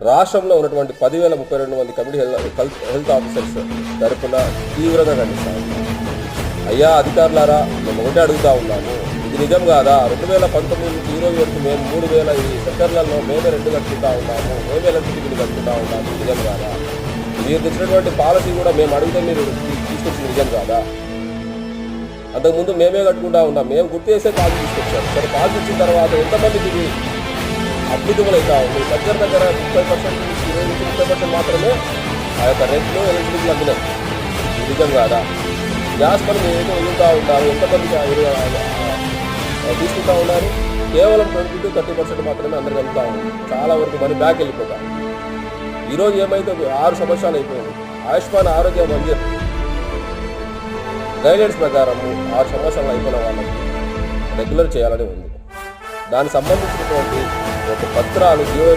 రాష్ట్రంలో ఉన్నటువంటి పదివేల ముప్పై రెండు మంది committee health health health officers తరఫున తీవ్రంగా ఖండిస్తాము అయ్యా అధికారులారా మేము ఒకటే అడుగుతా ఉన్నాము. ఇది నిజం కాదా? రెండు వేల పంతొమ్మిది నుంచి ఇరవై వరకు మేము మూడు వేల ఈ సెక్టర్లలో మేమే రెండు కట్టుకుంటా ఉన్నాము. మేమే ఎలక్ట్రిసిటీ కట్టుకుంటా ఉన్నాము. నిజం కాదా? మీరు తెచ్చినటువంటి పాలసీ కూడా మేము అడిగితే మీరు తీ- తీసుకొచ్చింది నిజం కాదా? అంతకుముందు మేమే కట్టుకుంటా ఉన్నాం. మేము గుర్తు చేసే పాలసీ తీసుకొచ్చాము సరే పాలసీ ఇచ్చిన తర్వాత ఎంతమందికి ఇది అద్భుతములు ఉంది దగ్గర దగ్గర ముప్పై పర్సెంట్ నుంచి ఇరవై నుంచి ముప్పై పర్సెంట్ మాత్రమే ఆ యొక్క రెంట్లు ఎలక్ట్రిసిటీ అమ్మినాయి నిజం కాదా గ్యాస్ పనులు మేము ఏదో వదులుతూ ఉంటారు ఎంతమంది ఆ తీసుకుంటా ఉన్నారు కేవలం ట్వంటీ టు థర్టీ పర్సెంట్ మాత్రమే అందరికి వెళ్తా ఉంది చాలా వరకు మనీ బ్యాక్ వెళ్ళిపోతాం. ఈరోజు ఏమైతే ఆరు సంవత్సరాలు అయిపోయింది. ఆయుష్మాన్ ఆరోగ్య మందిర్ గైడెన్స్ ప్రకారం ఆరు సంవత్సరాలు అయిపోయిన వాళ్ళకి రెగ్యులర్ చేయాలని ఉంది. దానికి సంబంధించినటువంటి పత్రాలు జీవో